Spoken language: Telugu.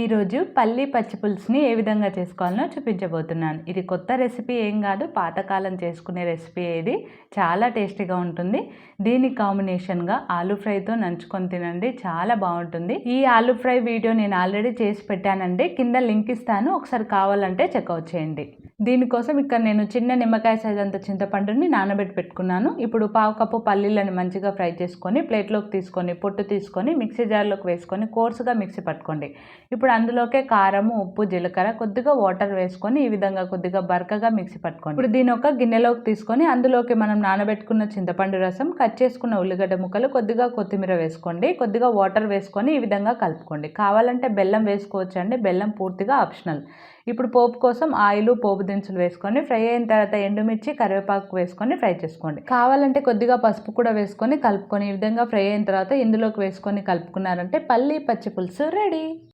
ఈరోజు పల్లి పచ్చి పులుసుని ఏ విధంగా చేసుకోవాలనో చూపించబోతున్నాను. ఇది కొత్త రెసిపీ ఏం కాదు పాతకాలం చేసుకునే రెసిపీ ఇది. చాలా టేస్టీగా ఉంటుంది. దీని కాంబినేషన్గా ఆలూ ఫ్రైతో నంచుకొని తినండి. చాలా బాగుంటుంది. ఈ ఆలూ ఫ్రై వీడియో నేను ఆల్రెడీ చేసి పెట్టానండి. కింద లింక్ ఇస్తాను. ఒకసారి కావాలంటే చెక్అవుట్ చేయండి. దీనికోసం ఇక్కడ నేను చిన్న నిమ్మకాయ సైజ్ అంత చింతపండుని నానబెట్టి పెట్టుకున్నాను. ఇప్పుడు పావు కప్పు పల్లీలను మంచిగా ఫ్రై చేసుకొని ప్లేట్లోకి తీసుకొని పొట్టు తీసుకొని మిక్సీ జార్లోకి వేసుకొని కోర్సుగా మిక్సీ పట్టుకోండి. ఇప్పుడు అందులోకే కారము ఉప్పు జీలకర్ర కొద్దిగా వాటర్ వేసుకొని ఈ విధంగా కొద్దిగా బరకగా మిక్సీ పట్టుకోండి. ఇప్పుడు దీని ఒక గిన్నెలోకి తీసుకొని అందులోకి మనం నానబెట్టుకున్న చింతపండు రసం కట్ చేసుకున్న ఉల్లిగడ్డ ముక్కలు కొద్దిగా కొత్తిమీర వేసుకోండి. కొద్దిగా వాటర్ వేసుకొని ఈ విధంగా కలుపుకోండి. కావాలంటే బెల్లం వేసుకోవచ్చు అండి బెల్లం పూర్తిగా ఆప్షనల్ ఇప్పుడు పోపు కోసం ఆయిల్ పోపు దినుసులు వేసుకొని ఫ్రై అయిన తర్వాత ఎండుమిర్చి కరివేపాకు వేసుకొని ఫ్రై చేసుకోండి. కావాలంటే కొద్దిగా పసుపు కూడా వేసుకొని కలుపుకొని ఈ విధంగా ఫ్రై అయిన తర్వాత ఇందులోకి వేసుకొని కలుపుకున్నారంటే పల్లి పచ్చి పులుసు రెడీ.